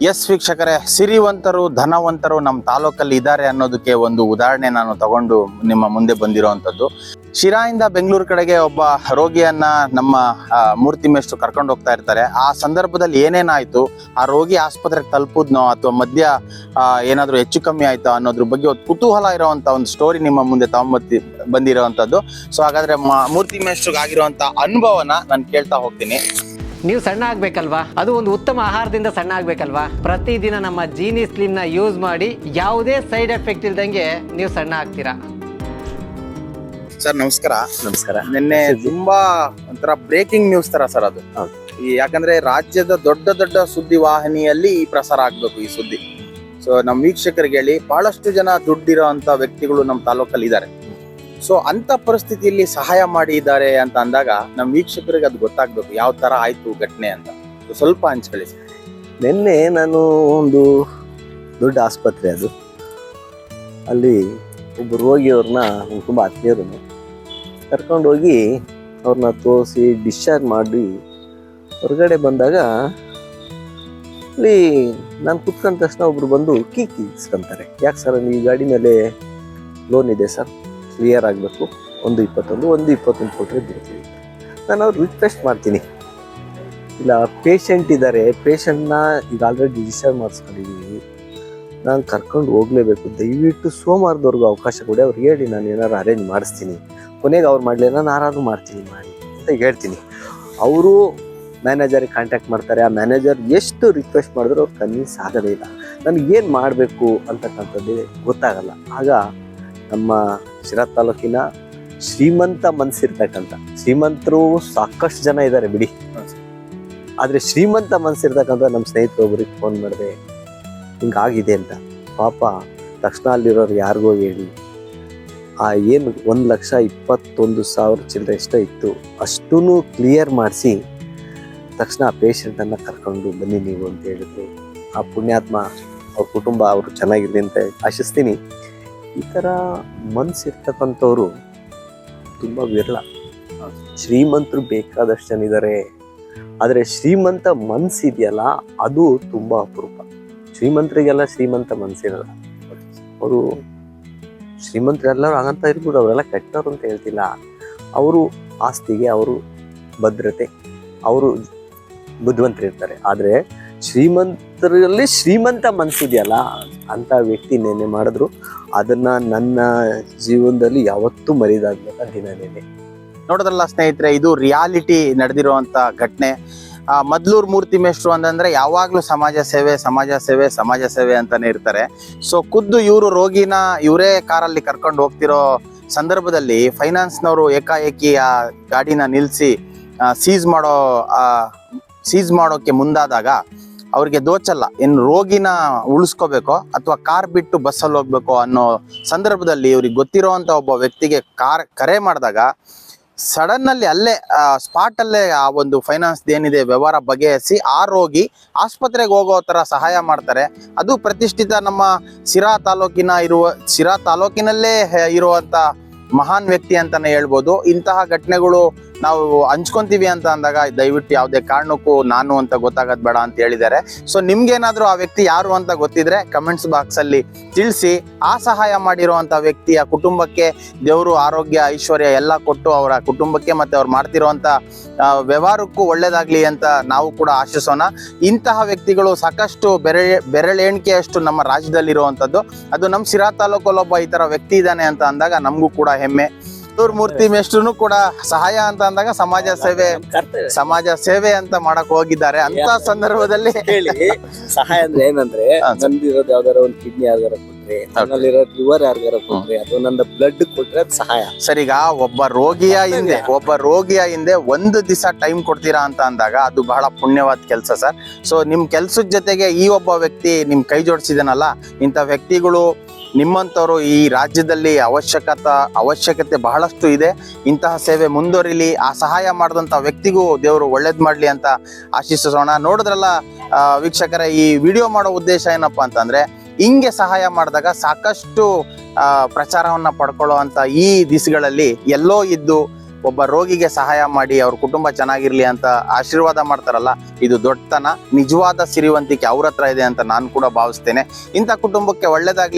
S ವೀಕ್ಷಕರೇ, ಸಿರಿವಂತರು, ಧನವಂತರು ನಮ್ಮ ತಾಲೂಕಲ್ಲಿ ಇದ್ದಾರೆ ಅನ್ನೋದಕ್ಕೆ ಒಂದು ಉದಾಹರಣೆ ನಾನು ತಗೊಂಡು ನಿಮ್ಮ ಮುಂದೆ ಬಂದಿರುವಂಥದ್ದು. ಶಿರಾಯಿಂದ ಬೆಂಗಳೂರು ಕಡೆಗೆ ಒಬ್ಬ ರೋಗಿಯನ್ನ ನಮ್ಮ ಮೂರ್ತಿ ಮೇಷ್ಟ್ರು ಕರ್ಕೊಂಡು ಹೋಗ್ತಾ ಇರ್ತಾರೆ. ಆ ಸಂದರ್ಭದಲ್ಲಿ ಏನೇನಾಯ್ತು ಆ ರೋಗಿ ಆಸ್ಪತ್ರೆಗೆ ತಲುಪುದ್ನೋ ಅಥವಾ ಮಧ್ಯ ಏನಾದರೂ ಹೆಚ್ಚು ಕಮ್ಮಿ ಆಯ್ತಾ ಅನ್ನೋದ್ರ ಬಗ್ಗೆ ಒಂದು ಕುತೂಹಲ ಇರುವಂತ ಒಂದು ಸ್ಟೋರಿ ನಿಮ್ಮ ಮುಂದೆ ತಗೊಂಬತ್ತಿ ಬಂದಿರುವಂತದ್ದು ಸೊ ಹಾಗಾದ್ರೆ ಮೂರ್ತಿ ಮೇಷ್ಟ್ರಿಗೆ ಆಗಿರುವಂತ ಅನುಭವನ ನಾನು ಕೇಳ್ತಾ ಹೋಗ್ತೀನಿ. ನೀವು ಸಣ್ಣ ಆಗ್ಬೇಕಲ್ವಾ? ಅದು ಒಂದು ಉತ್ತಮ ಆಹಾರದಿಂದ ಸಣ್ಣ ಆಗ್ಬೇಕಲ್ವಾ? ಪ್ರತಿದಿನ ನಮ್ಮ ಜೀನಿ ಸ್ಲಿಮ್ನ ಯೂಸ್ ಮಾಡಿ ಯಾವುದೇ ಸೈಡ್ ಎಫೆಕ್ಟ್ ಇಲ್ದಂಗೆ ನೀವು ಸಣ್ಣ ಆಗ್ತೀರಾ? ಸರ್ ನಮಸ್ಕಾರ. ನಮಸ್ಕಾರ. ನಿನ್ನೆ ತುಂಬಾ ಒಂಥರ ಬ್ರೇಕಿಂಗ್ ನ್ಯೂಸ್ ತರ ಸರ್ ಅದು. ಈ ಯಾಕಂದ್ರೆ ರಾಜ್ಯದ ದೊಡ್ಡ ದೊಡ್ಡ ಸುದ್ದಿ ವಾಹಿನಿಯಲ್ಲಿ ಈ ಪ್ರಸಾರ ಆಗ್ಬೇಕು ಈ ಸುದ್ದಿ. ಸೊ ನಮ್ಮ ವೀಕ್ಷಕರಿಗೆ ಹೇಳಿ ಬಹಳಷ್ಟು ಜನ ದುಡ್ಡಿರೋ ಅಂತ ವ್ಯಕ್ತಿಗಳು ನಮ್ಮ ತಾಲೂಕಲ್ಲಿ ಇದ್ದಾರೆ. ಸೊ ಅಂತ ಪರಿಸ್ಥಿತಿಯಲ್ಲಿ ಸಹಾಯ ಮಾಡಿದ್ದಾರೆ ಅಂತ ಅಂದಾಗ ನಮ್ಮ ವೀಕ್ಷಕರಿಗೆ ಅದು ಗೊತ್ತಾಗ್ಬೇಕು, ಯಾವ ತರ ಆಯ್ತು ಘಟನೆ ಅಂತ. ಸ್ವಲ್ಪ ಹಂಚ್ಕೊಳ್ಳಿ ಸರ್ ನಿನ್ನೆ ನಾನು ಒಂದು ದೊಡ್ಡ ಆಸ್ಪತ್ರೆ ಅದು. ಅಲ್ಲಿ ಒಬ್ಬ ರೋಗಿಯವ್ರನ್ನ ತುಂಬ ಆತ್ಮೀಯರು ಕರ್ಕೊಂಡೋಗಿ ಅವ್ರನ್ನ ತೋರಿಸಿ ಡಿಸ್ಚಾರ್ಜ್ ಮಾಡಿ ಹೊರಗಡೆ ಬಂದಾಗ ಅಲ್ಲಿ ನಾನು ಕುತ್ಕೊಂಡ ತಕ್ಷಣ ಒಬ್ರು ಬಂದು ಕೀ ಕೀಸ್ಕೊಂತಾರೆ. ಯಾಕೆ ಸರ್, ನೀವು ಗಾಡಿ ಮೇಲೆ ಲೋನ್ ಇದೆ ಸರ್? ಕ್ಲಿಯರ್ ಆಗಬೇಕು. ಒಂದು ಇಪ್ಪತ್ತೊಂದು ಒಂದು ಇಪ್ಪತ್ತೊಂದು ಕೊಟ್ಟರೆ ಬಿಡ್ತೀವಿ. ನಾನು ಅವ್ರು ರಿಕ್ವೆಸ್ಟ್ ಮಾಡ್ತೀನಿ. ಇಲ್ಲ ಪೇಷಂಟ್ ಇದ್ದಾರೆ ಪೇಷಂಟ್ನ ಈಗ ಆಲ್ರೆಡಿ ಡಿಸ್ಚಾರ್ಜ್ ಮಾಡಿಸ್ಕೊಂಡಿದ್ದೀವಿ ನಾನು ಕರ್ಕೊಂಡು ಹೋಗಲೇಬೇಕು. ದಯವಿಟ್ಟು ಸೋಮವಾರದವರೆಗೂ ಅವಕಾಶ ಕೊಡಿ. ಅವ್ರಿಗೆ ಹೇಳಿ ನಾನು ಏನಾರು ಅರೇಂಜ್ ಮಾಡಿಸ್ತೀನಿ. ಕೊನೆಗೆ ಅವ್ರು ಮಾಡಲಿ ನಾನು ಯಾರಾದರೂ ಮಾಡ್ತೀನಿ ಮಾಡಿ ಅಂತ ಹೇಳ್ತೀನಿ. ಅವರು ಮ್ಯಾನೇಜರಿಗೆ ಕಾಂಟ್ಯಾಕ್ಟ್ ಮಾಡ್ತಾರೆ. ಆ ಮ್ಯಾನೇಜರ್ ಎಷ್ಟು ರಿಕ್ವೆಸ್ಟ್ ಮಾಡಿದ್ರು ಅವ್ರು ಕನ್ವಿನ್ಸ್ ಆಗೋದೇ ಇಲ್ಲ. ನನಗೇನು ಮಾಡಬೇಕು ಅಂತಕ್ಕಂಥದ್ದು ಗೊತ್ತಾಗಲ್ಲ. ಆಗ ನಮ್ಮ ಶಿರಾ ತಾಲೂಕಿನ ಶ್ರೀಮಂತ ಮನ್ಸಿರ್ತಕ್ಕಂಥ, ಶ್ರೀಮಂತರು ಸಾಕಷ್ಟು ಜನ ಇದ್ದಾರೆ ಬಿಡಿ. ಆದ್ರೆ ಶ್ರೀಮಂತ ಮನ್ಸಿರ್ತಕ್ಕಂಥ ನಮ್ಮ ಸ್ನೇಹಿತರು ಒಬ್ಬರಿಗೆ ಫೋನ್ ಮಾಡಿದೆ ಹಿಂಗಾಗಿದೆ ಅಂತ. ಪಾಪ ತಕ್ಷಣ ಅಲ್ಲಿರೋರು ಯಾರಿಗೋ ಹೇಳಿ, ಆ ಏನು ಒಂದು ಲಕ್ಷ ಇಪ್ಪತ್ತೊಂದು ಸಾವಿರ ಚಿಲ್ಲರೆ ಎಷ್ಟೋ ಇತ್ತು ಅಷ್ಟೂ ಕ್ಲಿಯರ್ ಮಾಡಿಸಿ ತಕ್ಷಣ ಆ ಪೇಷಂಟನ್ನು ಕರ್ಕೊಂಡು ಬನ್ನಿ ನೀವು ಅಂತ ಹೇಳಿದ್ರು. ಆ ಪುಣ್ಯಾತ್ಮ, ಅವ್ರ ಕುಟುಂಬ ಅವರು ಚೆನ್ನಾಗಿರ್ಲಿ ಅಂತ ಆಶಿಸ್ತೀನಿ. ಈ ಥರ ಮನಸ್ಸಿರ್ತಕ್ಕಂಥವ್ರು ತುಂಬ ವಿರಳ. ಶ್ರೀಮಂತರು ಬೇಕಾದಷ್ಟು ಜನ ಇದ್ದಾರೆ ಆದರೆ ಶ್ರೀಮಂತ ಮನಸ್ಸಿದೆಯಲ್ಲ ಅದು ತುಂಬ ಅಪರೂಪ. ಶ್ರೀಮಂತರಿಗೆಲ್ಲ ಶ್ರೀಮಂತ ಮನಸ್ಸಿರಲ್ಲ ಅವರು ಶ್ರೀಮಂತರೆಲ್ಲರೂ ಹಾಗಂತ ಇರ್ಬೋದು, ಅವರೆಲ್ಲ ಕೆಟ್ಟವ್ರು ಅಂತ ಹೇಳ್ತಿಲ್ಲ. ಅವರು ಆಸ್ತಿಗೆ ಅವರು ಭದ್ರತೆ, ಅವರು ಬುದ್ಧಿವಂತರಿರ್ತಾರೆ. ಆದರೆ ಶ್ರೀಮಂತರಲ್ಲಿ ಶ್ರೀಮಂತ ಮನ್ಸಿದೆಯಲ್ಲ ಅಂತ ವ್ಯಕ್ತಿ ನೆನೆ ಮಾಡಿದ್ರು. ಅದನ್ನ ನನ್ನ ಜೀವನದಲ್ಲಿ ಯಾವತ್ತೂ ಮರಿದಾದ್ಮೇಲೆ ದಿನ ನೆನೆ. ನೋಡಿದ್ರಲ್ಲ ಸ್ನೇಹಿತರೆ, ಇದು ರಿಯಾಲಿಟಿ ನಡೆದಿರುವಂಥ ಘಟನೆ. ಮದ್ಲೂರ್ ಮೂರ್ತಿ ಮೇಷ್ಟ್ರು ಅಂತಂದ್ರೆ ಯಾವಾಗ್ಲೂ ಸಮಾಜ ಸೇವೆ ಸಮಾಜ ಸೇವೆ ಸಮಾಜ ಸೇವೆ ಅಂತಾನೆ ಇರ್ತಾರೆ. ಸೊ ಖುದ್ದು ಇವರು ರೋಗಿನ ಇವರೇ ಕಾರಲ್ಲಿ ಕರ್ಕೊಂಡು ಹೋಗ್ತಿರೋ ಸಂದರ್ಭದಲ್ಲಿ ಫೈನಾನ್ಸ್ನವರು ಏಕಾಏಕಿ ಆ ಗಾಡಿನ ನಿಲ್ಲಿಸಿ ಸೀಸ್ ಮಾಡೋ ಸೀಸ್ ಮಾಡೋಕೆ ಮುಂದಾದಾಗ ಅವ್ರಿಗೆ ದೋಚಲ್ಲ. ಏನು ರೋಗಿನ ಉಳಿಸ್ಕೋಬೇಕೋ ಅಥವಾ ಕಾರ್ ಬಿಟ್ಟು ಬಸ್ಸಲ್ಲಿ ಹೋಗ್ಬೇಕೋ ಅನ್ನೋ ಸಂದರ್ಭದಲ್ಲಿ ಇವ್ರಿಗೆ ಗೊತ್ತಿರೋವಂಥ ಒಬ್ಬ ವ್ಯಕ್ತಿಗೆ ಕಾರ್ ಕರೆ ಮಾಡಿದಾಗ ಸಡನ್ನಲ್ಲಿ ಅಲ್ಲೇ ಸ್ಪಾಟ್ ಅಲ್ಲೇ ಆ ಒಂದು ಫೈನಾನ್ಸ್ ಏನಿದೆ ವ್ಯವಹಾರ ಬಗೆಹರಿಸಿ ಆ ರೋಗಿ ಆಸ್ಪತ್ರೆಗೆ ಹೋಗೋ ಥರ ಸಹಾಯ ಮಾಡ್ತಾರೆ. ಅದು ಪ್ರತಿಷ್ಠಿತ ನಮ್ಮ ಸಿರಾ ತಾಲೂಕಿನ ಇರುವ ಸಿರಾ ತಾಲೂಕಿನಲ್ಲೇ ಇರುವಂಥ ಮಹಾನ್ ವ್ಯಕ್ತಿ ಅಂತಾನೆ ಹೇಳ್ಬೋದು. ಇಂತಹ ಘಟನೆಗಳು ನಾವು ಹಂಚ್ಕೊಂತೀವಿ ಅಂತ ಅಂದಾಗ ದಯವಿಟ್ಟು ಯಾವುದೇ ಕಾರಣಕ್ಕೂ ನಾನು ಅಂತ ಗೊತ್ತಾಗೋದು ಬೇಡ ಅಂತ ಹೇಳಿದ್ದಾರೆ. ಸೊ ನಿಮ್ಗೇನಾದ್ರೂ ಆ ವ್ಯಕ್ತಿ ಯಾರು ಅಂತ ಗೊತ್ತಿದ್ರೆ ಕಮೆಂಟ್ಸ್ ಬಾಕ್ಸ್ ಅಲ್ಲಿ ತಿಳಿಸಿ, ಆ ಸಹಾಯ ಮಾಡಿರುವಂತ ವ್ಯಕ್ತಿಯ ಕುಟುಂಬಕ್ಕೆ ದೇವರು ಆರೋಗ್ಯ, ಐಶ್ವರ್ಯ ಎಲ್ಲ ಕೊಟ್ಟು ಅವರ ಕುಟುಂಬಕ್ಕೆ ಮತ್ತೆ ಅವ್ರು ಮಾಡ್ತಿರುವಂತ ವ್ಯವಹಾರಕ್ಕೂ ಒಳ್ಳೇದಾಗ್ಲಿ ಅಂತ ನಾವು ಕೂಡ ಆಶಿಸೋಣ. ಇಂತಹ ವ್ಯಕ್ತಿಗಳು ಸಾಕಷ್ಟು ಬೆರೆ ಬೆರಳೆಣಿಕೆಯಷ್ಟು ನಮ್ಮ ರಾಜ್ಯದಲ್ಲಿರುವಂಥದ್ದು ಅದು ನಮ್ಮ ಸಿರಾ ತಾಲೂಕಲ್ಲೊಬ್ಬ ಈ ತರ ವ್ಯಕ್ತಿ ಇದ್ದಾನೆ ಅಂತ ಅಂದಾಗ ನಮಗೂ ಕೂಡ ಹೆಮ್ಮೆ. ಮೂರ್ತಿ ಮೇಷ್ಟ್ರು ಕೂಡ ಸಹಾಯ ಅಂತ ಅಂದಾಗ ಸಮಾಜ ಸೇವೆ ಸಮಾಜ ಸೇವೆ ಅಂತ ಮಾಡಕ್ ಹೋಗಿದ್ದಾರೆ. ಅಂತ ಸಂದರ್ಭದಲ್ಲಿ ಹೇಳಿ ಸಹಾಯ ಅಂದ್ರೆ ಏನಂದ್ರೆ. ನಂದಿರೋದು ಯಾವ್ದಾರ ಒಂದು ಕಿಡ್ನಿ ಯಾವ್ದಾರ ಕೊಟ್ರೆ ನನ್ನಲ್ಲಿರೋ ಲಿವರ್ ಯಾರೋ ಕೊಟ್ರೆ ಅಥವಾ ನನ್ನ ಬ್ಲಡ್ ಕೊಟ್ರೆ ಅದು ಸಹಾಯ. ಸರ್ ಈಗ ಒಬ್ಬ ರೋಗಿಯ ಹಿಂದೆ ಒಬ್ಬ ರೋಗಿಯ ಹಿಂದೆ ಒಂದು ದಿವಸ ಟೈಮ್ ಕೊಡ್ತೀರಾ ಅಂತ ಅಂದಾಗ ಅದು ಬಹಳ ಪುಣ್ಯವಾದ ಕೆಲಸ ಸರ್. ಸೊ ನಿಮ್ ಕೆಲ್ಸದ ಜೊತೆಗೆ ಈ ಒಬ್ಬ ವ್ಯಕ್ತಿ ನಿಮ್ ಕೈ ಜೋಡಿಸಿದನಲ್ಲ ಇಂಥ ವ್ಯಕ್ತಿಗಳು ನಿಮ್ಮಂಥವ್ರು ಈ ರಾಜ್ಯದಲ್ಲಿ ಅವಶ್ಯಕತೆ ಅವಶ್ಯಕತೆ ಬಹಳಷ್ಟು ಇದೆ. ಇಂತಹ ಸೇವೆ ಮುಂದುವರಿಲಿ, ಆ ಸಹಾಯ ಮಾಡಿದಂಥ ವ್ಯಕ್ತಿಗೂ ದೇವರು ಒಳ್ಳೇದು ಮಾಡಲಿ ಅಂತ ಆಶಿಸೋಣ. ನೋಡಿದ್ರಲ್ಲ ವೀಕ್ಷಕರ, ಈ ವಿಡಿಯೋ ಮಾಡೋ ಉದ್ದೇಶ ಏನಪ್ಪ ಅಂತಂದರೆ, ಹಿಂಗೆ ಸಹಾಯ ಮಾಡಿದಾಗ ಸಾಕಷ್ಟು ಪ್ರಚಾರವನ್ನು ಪ್ರಚಾರವನ್ನ ಪಡ್ಕೊಳ್ಳೋ ಅಂಥ ಈ ದಿಸಗಳಲ್ಲಿ ಎಲ್ಲೋ ಇದ್ದು ಒಬ್ಬ ರೋಗಿಗೆ ಸಹಾಯ ಮಾಡಿ ಅವ್ರ ಕುಟುಂಬ ಚೆನ್ನಾಗಿರ್ಲಿ ಅಂತ ಆಶೀರ್ವಾದ ಮಾಡ್ತಾರಲ್ಲ, ಇದು ದೊಡ್ಡತನ. ನಿಜವಾದ ಸಿರಿವಂತಿಕೆ ಅವ್ರ ಹತ್ರ ಇದೆ ಅಂತ ನಾನು ಕೂಡ ಭಾವಿಸ್ತೇನೆ. ಇಂಥ ಕುಟುಂಬಕ್ಕೆ ಒಳ್ಳೇದಾಗ್ಲಿ.